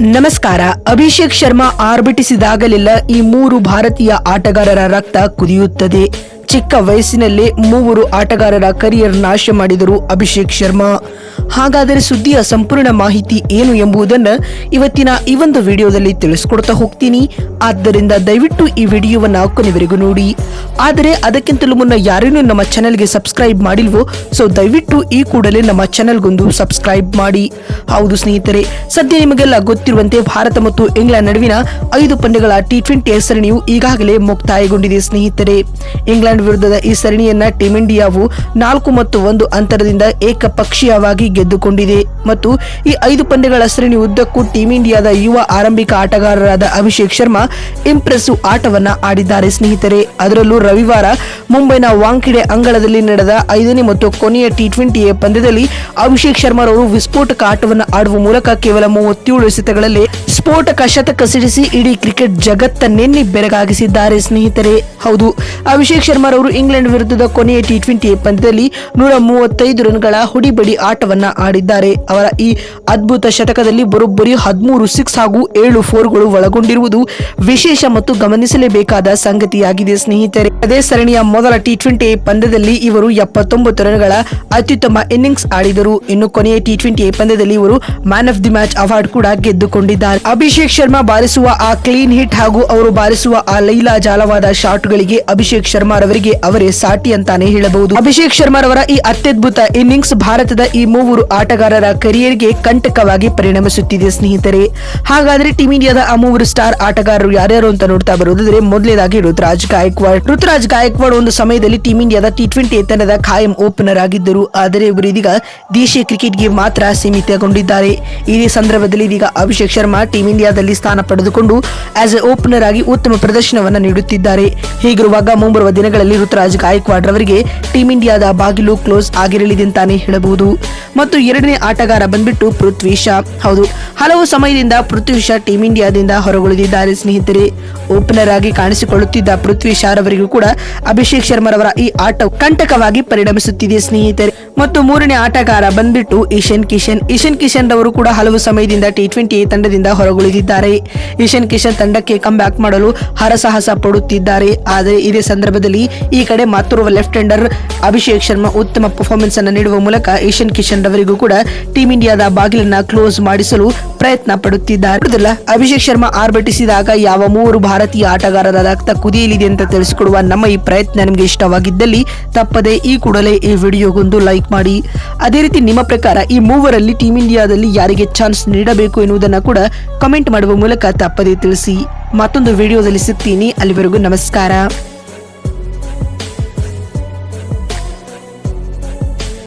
ನಮಸ್ಕಾರ. ಅಭಿಷೇಕ್ ಶರ್ಮಾ ಆರ್ಭಟಿಸಿದಾಗಲೆಲ್ಲ ಈ ಮೂರು ಭಾರತೀಯ ಆಟಗಾರರ ರಕ್ತ ಕುದಿಯುತ್ತದೆ. ಚಿಕ್ಕ ವಯಸ್ಸಿನಲ್ಲೇ ಮೂವರು ಆಟಗಾರರ ಕರಿಯರ್ ನಾಶ ಮಾಡಿದರು ಅಭಿಷೇಕ್ ಶರ್ಮಾ. ಹಾಗಾದರೆ ಸುದ್ದಿಯ ಸಂಪೂರ್ಣ ಮಾಹಿತಿ ಏನು ಎಂಬುದನ್ನು ಇವತ್ತಿನ ಈ ಒಂದು ವಿಡಿಯೋದಲ್ಲಿ ತಿಳಿಸ್ಕೊಡ್ತಾ ಹೋಗ್ತೀನಿ. ಆದ್ದರಿಂದ ದಯವಿಟ್ಟು ಈ ವಿಡಿಯೋವನ್ನ ಕೊನೆವರೆಗೂ ನೋಡಿ. ಆದರೆ ಅದಕ್ಕಿಂತಲೂ ಮುನ್ನ ಯಾರೇನೂ ನಮ್ಮ ಚಾನೆಲ್ಗೆ ಸಬ್ಸ್ಕ್ರೈಬ್ ಮಾಡಿಲ್ವೋ, ಸೊ ದಯವಿಟ್ಟು ಈ ಕೂಡಲೇ ನಮ್ಮ ಚಾನೆಲ್ಗೊಂದು ಸಬ್ಸ್ಕ್ರೈಬ್ ಮಾಡಿ. ಹೌದು ಸ್ನೇಹಿತರೆ, ಸದ್ಯ ನಿಮಗೆಲ್ಲ ಗೊತ್ತಿರುವಂತೆ ಭಾರತ ಮತ್ತು ಇಂಗ್ಲೆಂಡ್ ನಡುವಿನ ಐದು ಪಂದ್ಯಗಳ ಟಿ ಟ್ವೆಂಟಿ ಸರಣಿಯು ಈಗಾಗಲೇ ಮುಕ್ತಾಯಗೊಂಡಿದೆ ಸ್ನೇಹಿತರೆ. ಇಂಗ್ಲೆಂಡ್ ವಿರುದ್ಧದ ಈ ಸರಣಿಯನ್ನ ಟೀಂ ಇಂಡಿಯಾವು ನಾಲ್ಕು ಮತ್ತು ಒಂದು ಅಂತರದಿಂದ ಏಕಪಕ್ಷೀಯವಾಗಿ ಗೆದ್ದುಕೊಂಡಿದೆ. ಮತ್ತು ಈ ಐದು ಪಂದ್ಯಗಳ ಸರಣಿ ಉದ್ದಕ್ಕೂ ಟೀಂ ಇಂಡಿಯಾದ ಯುವ ಆರಂಭಿಕ ಆಟಗಾರರಾದ ಅಭಿಷೇಕ್ ಶರ್ಮಾ ಇಂಪ್ರೆಸಿವ್ ಆಟವನ್ನ ಆಡಿದ್ದಾರೆ. ಸ್ನೇಹಿತರೆ, ಅದರಲ್ಲೂ ರವಿವಾರ ಮುಂಬೈನ ವಾಂಖೆಡೆ ಅಂಗಳದಲ್ಲಿ ನಡೆದ ಐದನೇ ಮತ್ತು ಕೊನೆಯ ಟಿ ಟ್ವೆಂಟಿ ಪಂದ್ಯದಲ್ಲಿ ಅಭಿಷೇಕ್ ಶರ್ಮಾರವರು ವಿಸ್ಫೋಟಕ ಆಟವನ್ನು ಆಡುವ ಮೂಲಕ ಕೇವಲ ಮೂವತ್ತೇಳು ಎಸೆತಗಳಲ್ಲಿ ಸ್ಫೋಟಕ ಶತಕ ಸಿಡಿಸಿ ಇಡೀ ಕ್ರಿಕೆಟ್ ಜಗತ್ತನ್ನೆನ್ನಿ ಬೆರಗಾಗಿಸಿದ್ದಾರೆ. ಸ್ನೇಹಿತರೆ, ಹೌದು, ಅಭಿಷೇಕ್ ಶರ್ಮಾರವರು ಇಂಗ್ಲೆಂಡ್ ವಿರುದ್ಧದ ಕೊನೆಯ ಟಿ ಟ್ವೆಂಟಿ ಪಂದ್ಯದಲ್ಲಿ ನೂರ ಮೂವತ್ತೈದು ರನ್ಗಳ ಹುಡಿಬಡಿ ಆಟವನ್ನ ಆಡಿದ್ದಾರೆ ಅವರ ಈ ಅದ್ಭುತ ಶತಕದಲ್ಲಿ ಬರೋಬ್ಬರಿ ಹದಿಮೂರು ಸಿಕ್ಸ್ ಹಾಗೂ ಏಳು ಫೋರ್ಗಳು ಒಳಗೊಂಡಿರುವುದು ವಿಶೇಷ ಮತ್ತು ಗಮನಿಸಲೇಬೇಕಾದ ಸಂಗತಿಯಾಗಿದೆ ಸ್ನೇಹಿತರೆ. ಅದೇ ಸರಣಿಯ ಮೊದಲ ಟಿ ಟ್ವೆಂಟಿ ಪಂದ್ಯದಲ್ಲಿ ಇವರು ಎಪ್ಪತ್ತೊಂಬತ್ತು ರನ್ಗಳ ಅತ್ಯುತ್ತಮ ಇನ್ನಿಂಗ್ಸ್ ಆಡಿದರು. ಇನ್ನು ಕೊನೆಯ ಟಿ ಟ್ವೆಂಟಿ ಪಂದ್ಯದಲ್ಲಿ ಇವರು man of the match award ಕೂಡ ಗೆದ್ದುಕೊಂಡಿದ್ದಾರೆ. ಅಭಿಷೇಕ್ ಶರ್ಮಾ ಬಾರಿಸುವ ಆ ಕ್ಲೀನ್ ಹಿಟ್ ಹಾಗೂ ಅವರು ಬಾರಿಸುವ ಆ ಲೈಲಾ ಜಾಲವಾದ ಶಾಟ್ಗಳಿಗೆ ಅಭಿಷೇಕ್ ಶರ್ಮಾರವರಿಗೆ ಅವರೇ ಸಾಟಿ ಅಂತಾನೆ ಹೇಳಬಹುದು. ಅಭಿಷೇಕ್ ಶರ್ಮಾರವರ ಈ ಅತ್ಯದ್ಭುತ ಇನ್ನಿಂಗ್ಸ್ ಭಾರತದ ಈ ಮೂವರು ಆಟಗಾರರ ಕರಿಯರ್ಗೆ ಕಂಟಕವಾಗಿ ಪರಿಣಮಿಸುತ್ತಿದೆ ಸ್ನೇಹಿತರೆ. ಹಾಗಾದ್ರೆ ಟೀಂ ಇಂಡಿಯಾದ ಆ ಸ್ಟಾರ್ ಆಟಗಾರರು ಯಾರ್ಯಾರು ಅಂತ ನೋಡ್ತಾ ಬರುವುದಾದ್ರೆ ಮೊದಲೇದಾಗಿ ಋತುರಾಜ್ ಗಾಯಕ್ವಾಡ್. ಋತುರಾಜ್ ಗಾಯಕ್ವಾಡ್ ಒಂದು ಸಮಯದಲ್ಲಿ ಟೀಂ ಇಂಡಿಯಾದ ಟಿ ಟ್ವೆಂಟಿ ತಂಡದ ಖಾಯಂ ಓಪನರ್ ಆಗಿದ್ದರು. ಆದರೆ ಇವರು ಇದೀಗ ದೇಶೀಯ ಕ್ರಿಕೆಟ್ಗೆ ಮಾತ್ರ ಸೀಮಿತಗೊಂಡಿದ್ದಾರೆ. ಇದೇ ಸಂದರ್ಭದಲ್ಲಿ ಇದೀಗ ಅಭಿಷೇಕ್ ಶರ್ಮಾ ಟೀಂ ಇಂಡಿಯಾದಲ್ಲಿ ಸ್ಥಾನ ಪಡೆದುಕೊಂಡು ಆಸ್ ಎ ಓಪನರ್ ಆಗಿ ಉತ್ತಮ ಪ್ರದರ್ಶನವನ್ನು ನೀಡುತ್ತಿದ್ದಾರೆ. ಹೀಗಿರುವಾಗ ಮುಂಬರುವ ದಿನಗಳಲ್ಲಿ ಋತುರಾಜ್ ಗಾಯಕ್ವಾಡ್ ಅವರಿಗೆ ಟೀಂ ಇಂಡಿಯಾದ ಬಾಗಿಲು ಕ್ಲೋಸ್ ಆಗಿರಲಿದೆ ಅಂತಾನೆ ಹೇಳಬಹುದು. ಮತ್ತು ಎರಡನೇ ಆಟಗಾರ ಬಂದ್ಬಿಟ್ಟು ಪೃಥ್ವಿ ಶಾ. ಹೌದು, ಹಲವು ಸಮಯದಿಂದ ಪೃಥ್ವಿ ಶಾ ಟೀಂ ಇಂಡಿಯಾದಿಂದ ಹೊರಗುಳಿದಿದ್ದಾರೆ ಸ್ನೇಹಿತರೆ. ಓಪನರ್ ಆಗಿ ಕಾಣಿಸಿಕೊಳ್ಳುತ್ತಿದ್ದ ಪೃಥ್ವಿ ಶಾ ರವರಿಗೂ ಕೂಡ ಅಭಿಷೇಕ್ ಶರ್ಮಾರವರ ಈ ಆಟ ಕಂಟಕವಾಗಿ ಪರಿಣಮಿಸುತ್ತಿದೆ ಸ್ನೇಹಿತರೆ. ಮತ್ತು ಮೂರನೇ ಆಟಗಾರ ಬಂದ್ಬಿಟ್ಟು ಈಶನ್ ಕಿಶನ್. ಈಶನ್ ಕಿಶನ್ ರವರು ಕೂಡ ಹಲವು ಸಮಯದಿಂದ ಟಿ ಟ್ವೆಂಟಿ ತಂಡದಿಂದ ಹೊರಗುಳಿದಿದ್ದಾರೆ. ಈಶನ್ ಕಿಶನ್ ತಂಡಕ್ಕೆ ಕಮ್ ಬ್ಯಾಕ್ ಮಾಡಲು ಹರಸಾಹಸ ಪಡುತ್ತಿದ್ದಾರೆ. ಆದರೆ ಇದೇ ಸಂದರ್ಭದಲ್ಲಿ ಈ ಕಡೆ ಮತ್ತೋರ್ವ ಲೆಫ್ಟ್ ಹ್ಯಾಂಡರ್ ಅಭಿಷೇಕ್ ಶರ್ಮಾ ಉತ್ತಮ ಪರ್ಫಾರ್ಮೆನ್ಸ್ ಅನ್ನು ನೀಡುವ ಮೂಲಕ ಈಶನ್ ಕಿಶನ್ ರವರಿಗೂ ಕೂಡ ಟೀಂ ಇಂಡಿಯಾದ ಬಾಗಿಲನ್ನ ಕ್ಲೋಸ್ ಮಾಡಿಸಲು ಪ್ರಯತ್ನ ಪಡುತ್ತಿದ್ದಾರೆ. ಅಭಿಷೇಕ್ ಶರ್ಮಾ ಆರ್ಭಟಿಸಿದಾಗ ಯಾವ ಮೂವರು ಭಾರತೀಯ ಆಟಗಾರರ ರಕ್ತ ಕುದಿಯಲಿದೆ ಅಂತ ತಿಳಿಸಿಕೊಡುವ ನಮ್ಮ ಈ ಪ್ರಯತ್ನ ನಿಮಗೆ ಇಷ್ಟವಾಗಿದ್ದಲ್ಲಿ ತಪ್ಪದೆ ಈ ಕೂಡಲೇ ಈ ವಿಡಿಯೋಗೊಂದು ಲೈಕ್ ಮಾಡಿ. ಅದೇ ರೀತಿ ನಿಮ್ಮ ಪ್ರಕಾರ ಈ ಮೂವರಲ್ಲಿ ಟೀಂ ಇಂಡಿಯಾದಲ್ಲಿ ಯಾರಿಗೆ ಚಾನ್ಸ್ ನೀಡಬೇಕು ಎನ್ನುವುದನ್ನು ಕೂಡ ಕಮೆಂಟ್ ಮಾಡುವ ಮೂಲಕ ತಪ್ಪದೆ ತಿಳಿಸಿ. ಮತ್ತೊಂದು ವಿಡಿಯೋದಲ್ಲಿ ಸಿಗ್ತೀನಿ. ಅಲ್ಲಿವರೆಗೂ ನಮಸ್ಕಾರ.